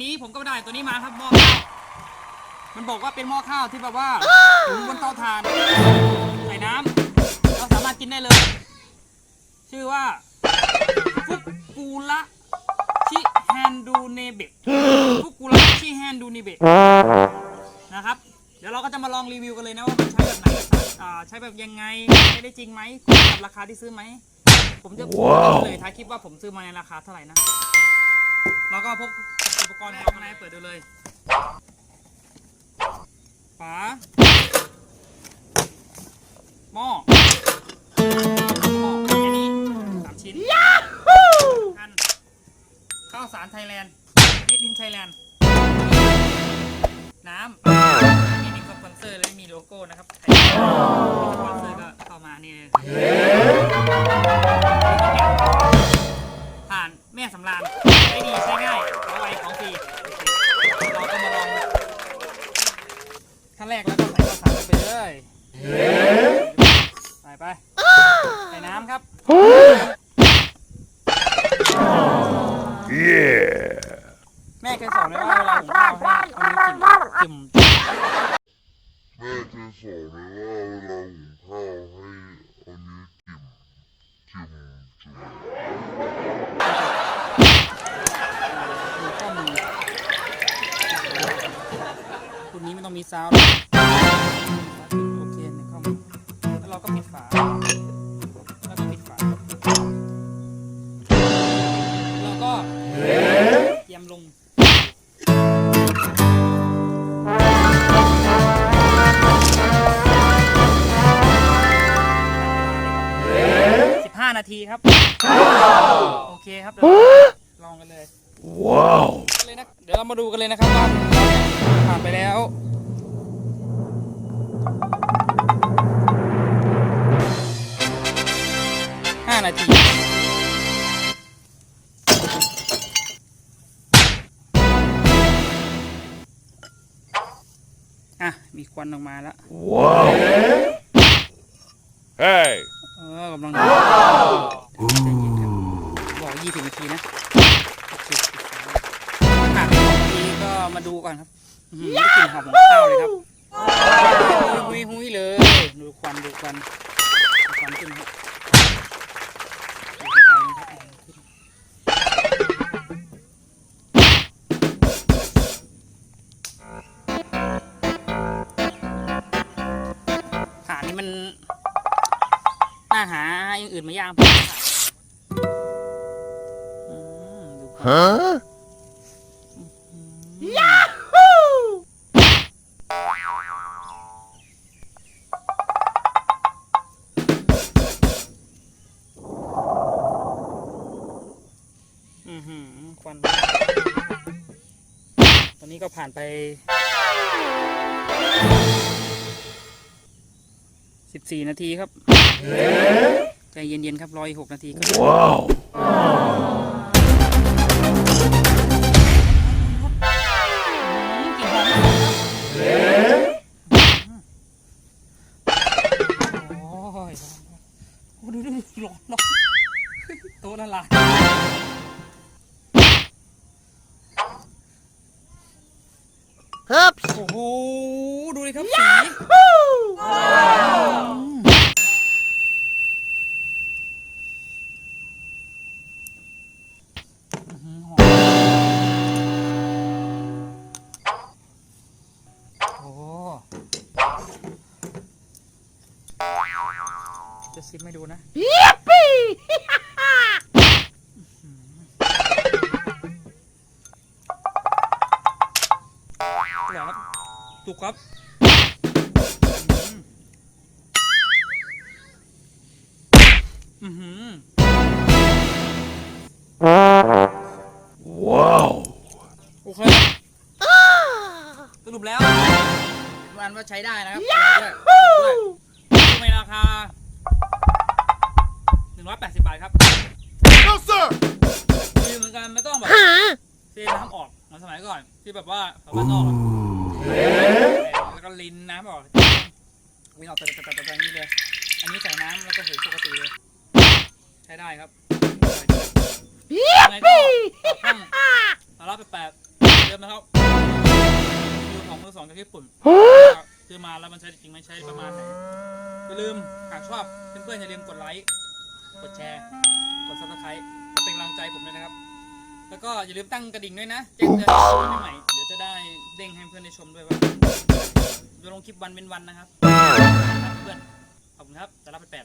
นะครับวันนี้ผมก็ได้ตัวนี้มาครับหม้อข้าวมันบอกว่าเป็นหม้อข้าวที่แบบว่าหุงบนเตาถ่าน ใส่น้ำเราสามารถกินได้เลย ชื่อว่าฟุกกูระชิแฮนดูเนเบะฟุกกูระชิแฮนดูเนเบะนะครับ เดี๋ยวเราก็จะมาลองรีวิวกันเลยนะว่ามันใช้แบบไหนอ่าใช้แบบยังไงใช้ได้จริงไหมคุ้มกับราคาที่ซื้อไหมผมจะพูดเลยท้ายคลิปว่าผมซื้อมาในราคาเท่าไหร่นะ แล้วก็พก อุปกรณ์ข้างในเปิดดูเลยฝาหม้อหม้อแค่นี้สามชิ้นอันข้าวสารไทยแลนด์นิดดินไทยแลนด์ น้ำนี่มีสปอนเซอร์เลยมีโลโก้นะครับ แม่เคยสอนไว้ว่าเวลาหุงข้าวให้มันมีกลิ่นกลิ่นแม่เคยสอนไว้ว่าเวลาหุงข้าวให้เอานิ้วจิ้มจิ้มจุ่มข้อมือคุณนี้ไม่ต้องมีซาวด์โอเคในข้อมือแล้วเราก็ปิดฝา 15 นาทีครับ โอเคครับเดี๋ยวลองกันเลย ว้าวเลยนะเดี๋ยวเรามาดูกันเลยนะครับว่าผ่านไปแล้ว อะ มีควันออกมาแล้วว้าวเฮ้ยเออกำลังดูใจเย็นครับบอกยี่สิบนาทีนะโอเคผ่านไปสองนาทีก็มาดูก่อนครับอื้อหือได้กลิ่นหอมของข้าวเลยครับ หุยหุยหุยเลย ดูควันดูควันดูควันขึ้นครับ นนี้มันน่าหาอย่างอื่นมาย่างผมอืมดูควันฮะอือหือควันตอนนี้ก็ผ่านไป สิบสี่นาทีครับใจเย็นๆครับรออีกหกนาทีก็ว้าวกลิ่นหอมมากครับโอ้ยโอ้ดูดูดูร้อนร้อนโต๊ะละลายโอ้โห ดูเลยครับสีอื้อหือหอมโอ้จะซิมให้ดูนะเหรอครับถูกครับ สรุปแล้ววันว่าใช้ได้นะครับอร่อยด้วยด้วยในราคา 180 บาทครับ no sir ดีเหมือนกันไม่ต้องแบบเทน้ำออกเหมือนสมัยก่อน ที่แบบว่าชาวบ้านนอกอะแล้วก็ลินน้ำออกวินออกแต่แต่แต่แต่นี้เลย อันนี้ใส่น้ำแล้วก็หุงปกติเลย ใช้ได้ครับอร่อยดียังไงก็ฝากช่องสาระแปลกๆเดิมนะครับดู ของมือสองจากญี่ปุ่นคือมาแล้วมันใช้จริงไม่ใช้ประมาณไหนอย่าลืมหากชอบเพื่อนๆอย่าลืมกดไลค์กดแชร์ กดซับสไครต์เป็นกำลังใจผมด้วยนะครับ แล้วก็อย่าลืมตั้งกระดิ่งด้วยนะแจ้งเตือนใหม่เดี๋ยวจะได้เด้งให้เพื่อนได้ชมด้วยว่าจะลงคลิปวันเป็นวันนะครับเพื่อนขอบคุณครับจะรับไปแปด